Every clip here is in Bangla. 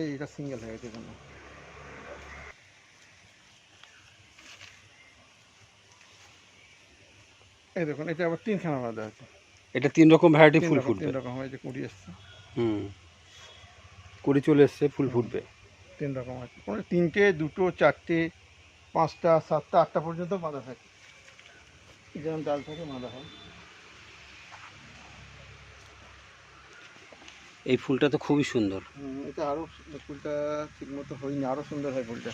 এই এটা সিঙ্গেল হয়ে গেছে কোনো এই দেখুন এটা আবার তিনখানা বাঁধা আছে। এটা তিন রকম ভ্যারাইটি ফুল ফুটবে তিন রকম হয়েছে কুড়ি এসছে। হুম। কুড়ি চলে এসছে ফুল ফুটবে। তিন রকম আছে। কোনো তিনটে দুটো চারটে পাঁচটা সাতটা আটটা পর্যন্ত বাঁধা থাকে। যেমন ডাল থাকে বাঁধা হয়। এই ফুলটা তো খুবই সুন্দর। এটা আরও ফুলটা ঠিক মতো হয়নি আরও সুন্দর হয় ফুলটা।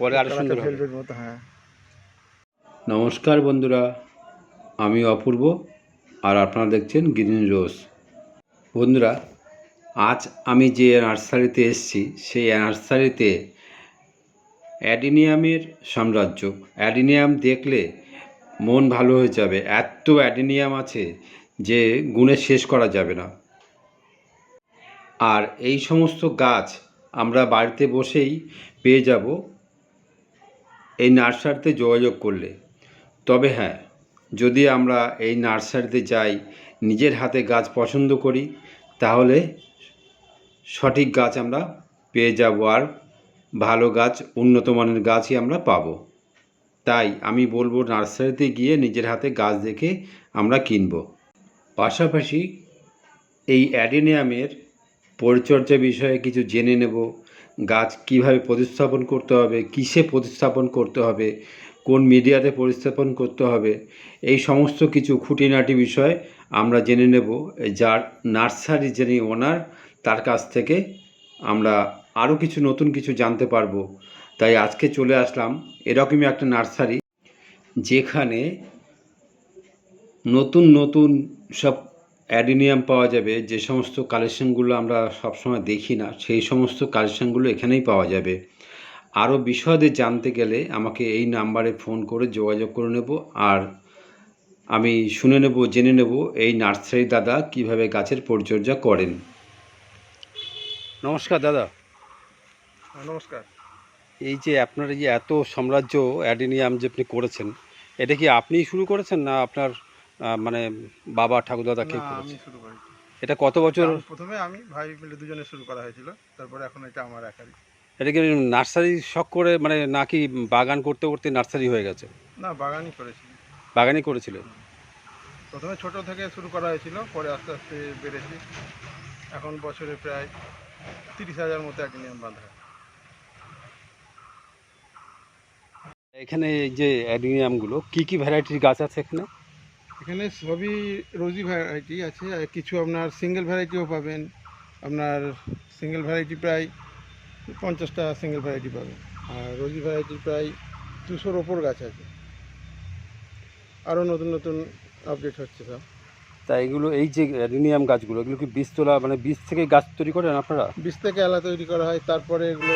পরে আরও সুন্দর হবে। ভেলভেট মতো হ্যাঁ। নমস্কার বন্ধুরা আমি অপূর্ব আর আপনারা দেখছেন গ্রিন রোজ বন্ধুরা আজ আমি যে নার্সারিতে এসেছি সেই নার্সারিতে অ্যাডিনিয়ামের সাম্রাজ্য অ্যাডিনিয়াম দেখলে মন ভালো হয়ে যাবে এত অ্যাডিনিয়াম আছে যে গুণে শেষ করা যাবে না। আর এই সমস্ত গাছ আমরা বাড়িতে বসেই পেয়ে যাব। এই নার্সারিতে যোগাযোগ করলে। তবে হ্যাঁ যদি আমরা এই নার্সারিতে যাই, নিজের হাতে গাছ পছন্দ করি, তাহলে সঠিক গাছ আমরা পেয়ে যাব আর ভালো গাছ, উন্নত মানের গাছই আমরা পাবো। তাই আমি বলব নার্সারিতে গিয়ে নিজের হাতে গাছ দেখে আমরা কিনব। পাশাপাশি এই অ্যাডেনিয়ামের পরিচর্যা বিষয়ে কিছু জেনে নেব। গাছ কীভাবে প্রতিস্থাপন করতে হবে, কিসে প্রতিস্থাপন করতে হবে, কোন মিডিয়াতে প্রতিস্থাপন করতে হবে, এই সমস্ত কিছু খুঁটিনাটি বিষয় আমরা জেনে নেব, যার নার্সারি যিনি ওনার, তার কাছ থেকে আমরা আরও কিছু নতুন কিছু জানতে পারব। তাই আজকে চলে আসলাম এরকমই একটা নার্সারি, যেখানে নতুন নতুন সব অ্যাডিনিয়াম পাওয়া যাবে যে সমস্ত কালেকশানগুলো আমরা সবসময় দেখি না সেই সমস্ত কালেকশনগুলো এখানেই পাওয়া যাবে। আরও বিশদে জানতে গেলে আমাকে এই নাম্বারে ফোন করে যোগাযোগ করে নেব আর আমি শুনে নেব জেনে নেব এই নার্সারি দাদা কীভাবে গাছের পরিচর্যা করেন। নমস্কার দাদা। হ্যাঁ, নমস্কার। এই যে আপনার এই যে এত সাম্রাজ্য অ্যাডিনিয়াম যে আপনি করেছেন এটা কি আপনিই শুরু করেছেন না আপনার মানে বাবা ঠাকুরদাদা কে না, আমি শুরু করেছি। এটা কত বছর? প্রথমে আমি ভাই মিলে দুজনে শুরু করা হয়েছিল তারপরে এখন এটা আমার একারই। এটা কি নার্সারি শখ করে মানে নাকি বাগান করতে করতে নার্সারি হয়ে গেছে? না বাগানই করেছি। বাগানই করেছিল? প্রথমে ছোট থেকে শুরু করা হয়েছিল পরে আস্তে আস্তে বেড়েছি। এখন বছরে প্রায় তিরিশ হাজার মতো অ্যাডিনিয়াম বাঁধা এখানে এই যে অ্যাডিনিয়ামগুলো কি কি ভ্যারাইটির গাছ আছে এখানে? এখানে সবই রোজি ভ্যারাইটি আছে আর কিছু আপনার সিঙ্গেল ভ্যারাইটিও পাবেন। আপনার সিঙ্গেল ভ্যারাইটি প্রায় পঞ্চাশটা সিঙ্গেল ভ্যারাইটি পাবেন। আর রোজি ভ্যারাইটি প্রায় দুশোর ওপর গাছ আছে। আরও নতুন নতুন আপডেট হচ্ছে সব তা এগুলো এই যে অ্যাডিনিয়াম গাছগুলো এগুলো কি বীজ তোলা মানে বীজ থেকে গাছ তৈরি করেন আপনারা? বীজ থেকে আলা তৈরি করা হয় তারপরে এগুলো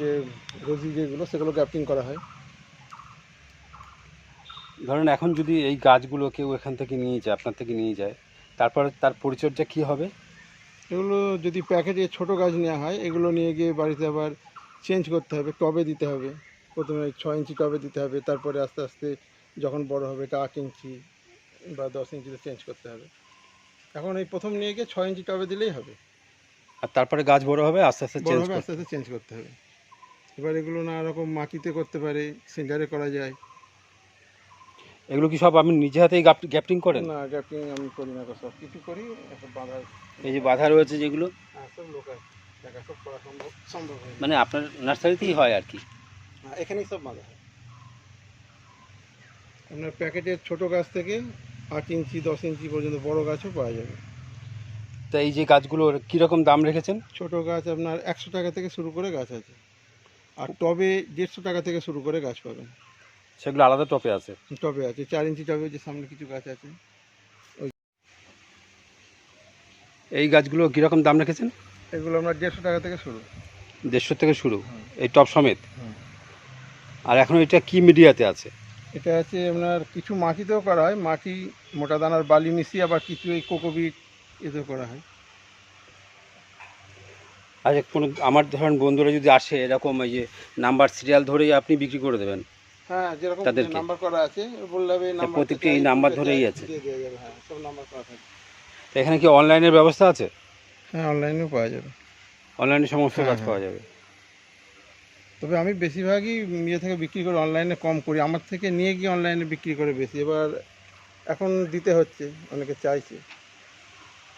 যে রোজি যেগুলো সেগুলো গ্যাপটিং করা হয়। ধরেন এখন যদি এই গাছগুলো কেউ এখান থেকে নিয়ে যায় আপনার থেকে নিয়ে যায় তারপরে তার পরিচর্যা কি হবে? এগুলো যদি প্যাকেটে ছোট গাছ নেওয়া হয় এগুলো নিয়ে গিয়ে বাড়িতে আবার চেঞ্জ করতে হবে টবে দিতে হবে। প্রথমে ছ ইঞ্চি টবে দিতে হবে তারপরে আস্তে আস্তে যখন বড় হবে এটা আট ইঞ্চি বা দশ ইঞ্চিতে চেঞ্জ করতে হবে। এখন এই প্রথম নিয়ে গিয়ে ছ ইঞ্চি টবে দিলেই হবে। আর তারপরে গাছ বড় হবে আস্তে আস্তে চেঞ্জ হবে আস্তে আস্তে চেঞ্জ করতে হবে। এবার এগুলো নানা রকম মাটিতে করতে পারে সিন্ডারে করা যায় এগুলো কি সব আপনি নিজে হাতেই গ্যাপটিং করেন? না গ্যাপিং আমি করি না সব কিছু করি বাঁধা এই যে বাধা রয়েছে যেগুলো? হ্যাঁ সব লোক দেখা সব করা সম্ভব সম্ভব হয় মানে আপনার নার্সারিতেই হয় আর কি? এখানেই সব বাঁধা হয়। আপনার প্যাকেটের ছোট গাছ থেকে আট ইঞ্চি দশ ইঞ্চি পর্যন্ত বড় গাছও পাওয়া যাবে। তা এই যে গাছগুলোর কীরকম দাম রেখেছেন? ছোট গাছ আপনার একশো টাকা থেকে শুরু করে গাছ আছে। আর টবে দেড়শো টাকা থেকে শুরু করে গাছ পাবেন। সেগুলো আলাদা টপে আছে। টবে আছে চার ইঞ্চি টবে যে সামনে কিছু গাছ আছে। এই গাছগুলো কীরকম দাম রেখেছেন? এগুলো আপনার দেড়শো টাকা থেকে শুরু। দেড়শো থেকে শুরু? এই টপ সমেত? আর এখন এটা কি মিডিয়াতে আছে? এটা আছে আপনার কিছু মাটিতেও করা হয় মাটি মোটা দানার বালি মিশিয়ে আবার কিছু এই কোকোবিট এতেও করা হয়। আর কোনো আমার ধরেন বন্ধুরা যদি আসে এরকম এই যে নাম্বার সিরিয়াল ধরেই আপনি বিক্রি করে দেবেন। হ্যাঁ যেরকম তাদেরকে? নাম্বার করা আছে বললে এই নাম্বার প্রত্যেকটি এই নাম্বার ধরেই আছে? দিয়ে দেওয়া যাবে হ্যাঁ সব নাম্বার করা থাকে। তো এখানে কি অনলাইনের ব্যবস্থা আছে? হ্যাঁ অনলাইনেও পাওয়া যাবে। অনলাইনে সমস্ত হ্যাঁ, গাছ হ্যাঁ। পাওয়া যাবে। তবে আমি বেশিরভাগই ইয়ে থেকে বিক্রি করে অনলাইনে কম করি। আমার থেকে নিয়ে গিয়ে অনলাইনে বিক্রি করে বেশি। এবার এখন দিতে হচ্ছে অনেকে চাইছে।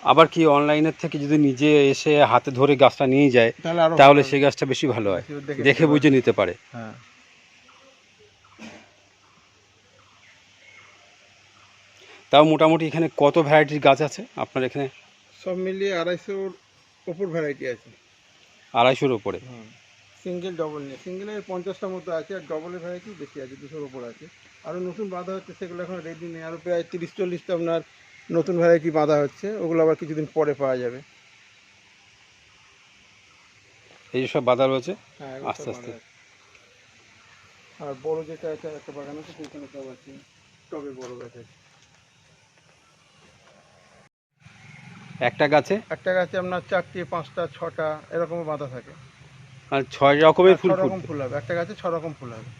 আবার কি অনলাইনের থেকে যদি নিজে এসে হাতে ধরে গাছটা নিয়ে যায় তাহলে আরও তাহলে ভালো। সেই গাছটা বেশি ভালো হয়। দেখে দেখে বুঝে নিতে পারে। হ্যাঁ। তাও মোটামুটি এখানে কত ভ্যারাইটির গাছ আছে? আপনার এখানে সব মিলিয়ে আড়াইশোর ওপর ভ্যারাইটি আছে। আড়াইশোর ওপরে? হ্যাঁ সিঙ্গেল ডবল নিয়ে। সিঙ্গেলের পঞ্চাশটার মতো আছে আর ডবলের ভ্যারাইটি বেশি আছে দুশোর ওপর আছে। আরও নতুন বাঁধা হচ্ছে সেগুলো এখন রেডি নেই। আরও প্রায় তিরিশ চল্লিশটা আপনার নতুন ভ্যারাইটি বাঁধা হচ্ছে। ওগুলো আবার কিছুদিন পরে পাওয়া যাবে। এই সব বাধা রয়েছে? হ্যাঁ আস্তে আস্তে। আর বড় যেটা আছে একটা বাগান আছে সেখানে সব আছে। টবে বড় গাছ আছে। একটা গাছে? একটা গাছে আপনার চারটে পাঁচটা ছটা এরকমও বাঁধা থাকে। আর ছয় রকমের ফুল রকম ফুল হবে। একটা গাছে ছ রকম ফুল হবে।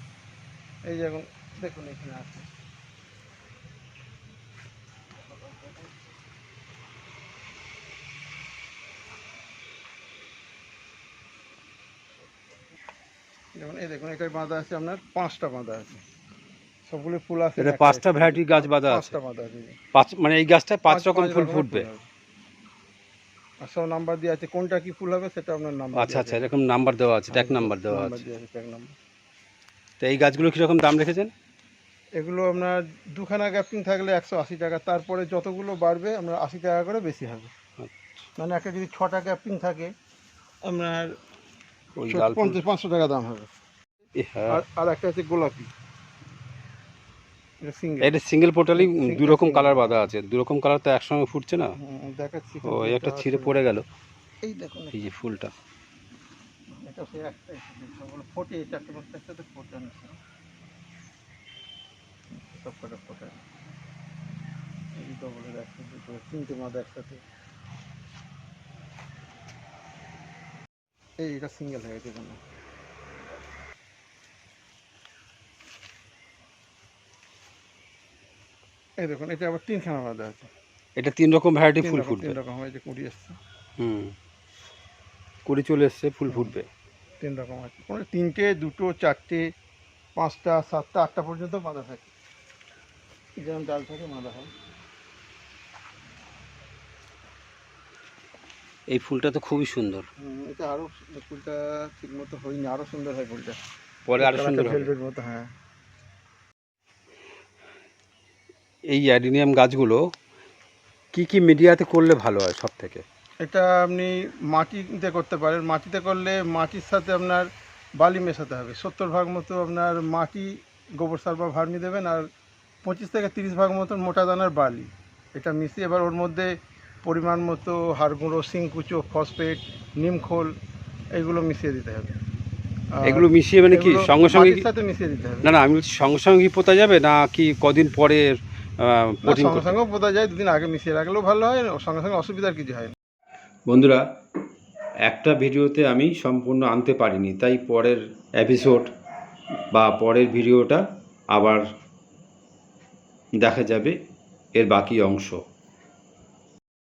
এই যেমন দেখুন এখানে আছে। যেমন এই দেখুন এটাই বাঁধা আছে আপনার পাঁচটা বাঁধা আছে। সবগুলো ফুল আছে এটা পাঁচটা। ভ্যারাইটির গাছ। বাঁধা আছে। পাঁচটা বাঁধা আছে। পাঁচ মানে এই গাছটায় পাঁচ রকম ফুল ফুটবে। সব নাম্বার দিয়ে আছে কোনটা কি ফুল হবে সেটা আপনার নাম্বার আচ্ছা আচ্ছা এরকম নাম্বার দেওয়া আছে ট্যাগ নাম্বার দেওয়া আছে। Tag number. তো এই গাছগুলো কীরকম দাম রেখেছেন? এগুলো আপনার দুখানা গ্যাপিং থাকলে একশো আশি টাকা তারপরে যতগুলো বাড়বে আপনার আশি টাকা করে বেশি হবে। মানে একটা যদি ছটা গ্যাপিং থাকে আপনার পঞ্চাশ পাঁচশো টাকা দাম হবে। হ্যাঁ। আর আর একটা আছে গোলাপি। এটা সিঙ্গেল পোর্টালই দু রকম কালার বাঁধা আছে। দু রকম কালার তো একসঙ্গে ফুটছে না? দেখাচ্ছি ও একটা ছিঁড়ে পড়ে গেল। এই দেখুন এই যে ফুলটা। এটা সে ফোটে চারটে পাঁচটা একসাথে ফোটে সব কটা ফোটে। এই ডবলের একসাথে তিনটে মাদা একসাথে। এই এটা সিঙ্গেল হয়ে গেছে। এই দেখুন এটা আবার তিনখানা বাঁধা আছে। এটা তিন রকম ভ্যারাইটি ফুল ফুটবে তিন রকম হয়েছে কুড়ি এসছে। হুম। কুড়ি চলে এসছে ফুল ফুটবে। তিন রকম আছে। কোনো তিনটে দুটো চারটে পাঁচটা সাতটা আটটা পর্যন্ত বাঁধা থাকে। যেরকম ডাল থাকে বাঁধা হয়। এই ফুলটা তো খুবই সুন্দর। এটা আরও ফুলটা ঠিক মতো হয়নি আরও সুন্দর হয় ফুলটা। পরে আরও সুন্দর হবে। ভেলভেট মতো হ্যাঁ। এই অ্যাডিনিয়াম গাছগুলো কি কি মিডিয়াতে করলে ভালো হয় সব থেকে এটা আপনি মাটিতে করতে পারেন। মাটিতে করলে মাটির সাথে আপনার বালি মেশাতে হবে। সত্তর ভাগ মতো আপনার মাটি গোবর সার বা ভার্মি দেবেন আর পঁচিশ থেকে তিরিশ ভাগ মতন মোটা দানার বালি। এটা মিশিয়ে এবার ওর মধ্যে পরিমাণ মতো হাড় গুঁড়ো সিংকুচো ফসফেট নিমখোল এইগুলো মিশিয়ে দিতে হবে। এগুলো মিশিয়ে মানে কি? সঙ্গে সঙ্গে সাথে মিশিয়ে দিতে হবে। না না আমি বলছি সঙ্গে সঙ্গে কি পোতা যাবে না কি কদিন পরে পোটিং সঙ্গে সঙ্গেও বোঝা যায় দুদিন আগে মিশিয়ে রাখলেও ভালো হয় সঙ্গে সঙ্গে অসুবিধার কিছু হয় না। বন্ধুরা একটা ভিডিওতে আমি সম্পূর্ণ আনতে পারিনি তাই পরের এপিসোড বা পরের ভিডিওটা আবার দেখা যাবে এর বাকি অংশ।